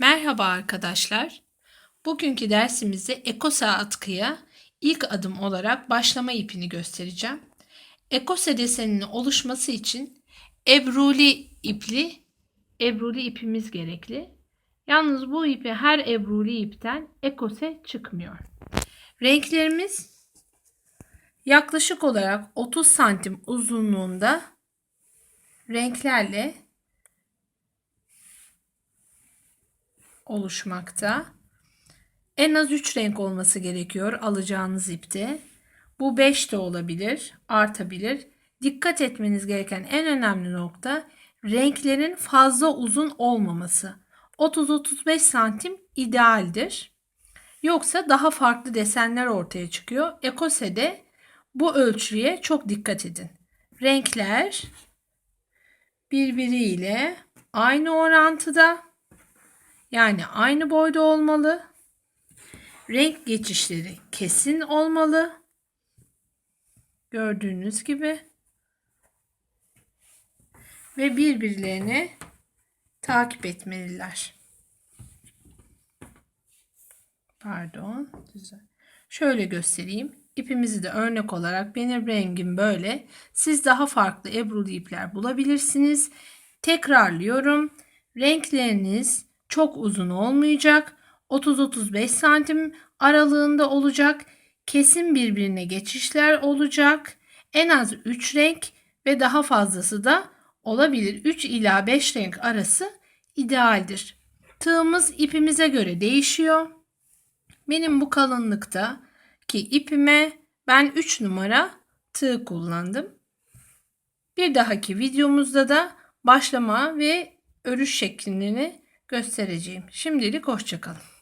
Merhaba arkadaşlar. Bugünkü dersimizde ekose atkıya ilk adım olarak başlama ipini göstereceğim. Ekose deseninin oluşması için ebruli ipli ebruli ipimiz gerekli. Yalnız bu ipi her ebruli ipten ekose çıkmıyor. Renklerimiz yaklaşık olarak 30 santim uzunluğunda renklerle oluşmakta. En az 3 renk olması gerekiyor alacağınız ipte. Bu 5 de olabilir, artabilir. Dikkat etmeniz gereken en önemli nokta renklerin fazla uzun olmaması. 30-35 santim idealdir. Yoksa daha farklı desenler ortaya çıkıyor. Ekose'de bu ölçüye çok dikkat edin. Renkler birbiriyle aynı orantıda yani aynı boyda olmalı. Renk geçişleri kesin olmalı. Gördüğünüz gibi. Ve birbirlerini takip etmeliler. Pardon. Güzel. Şöyle göstereyim. İpimizi de örnek olarak benim rengim böyle. Siz daha farklı ebrulu ipler bulabilirsiniz. Tekrarlıyorum. Renkleriniz çok uzun olmayacak. 30-35 santim aralığında olacak. Kesin birbirine geçişler olacak. En az 3 renk ve daha fazlası da olabilir. 3 ila 5 renk arası idealdir. Tığımız ipimize göre değişiyor. Benim bu kalınlıkta ki ipime ben 3 numara tığ kullandım. Bir dahaki videomuzda da başlama ve örüş şeklini göstereceğim. Şimdilik hoşçakalın.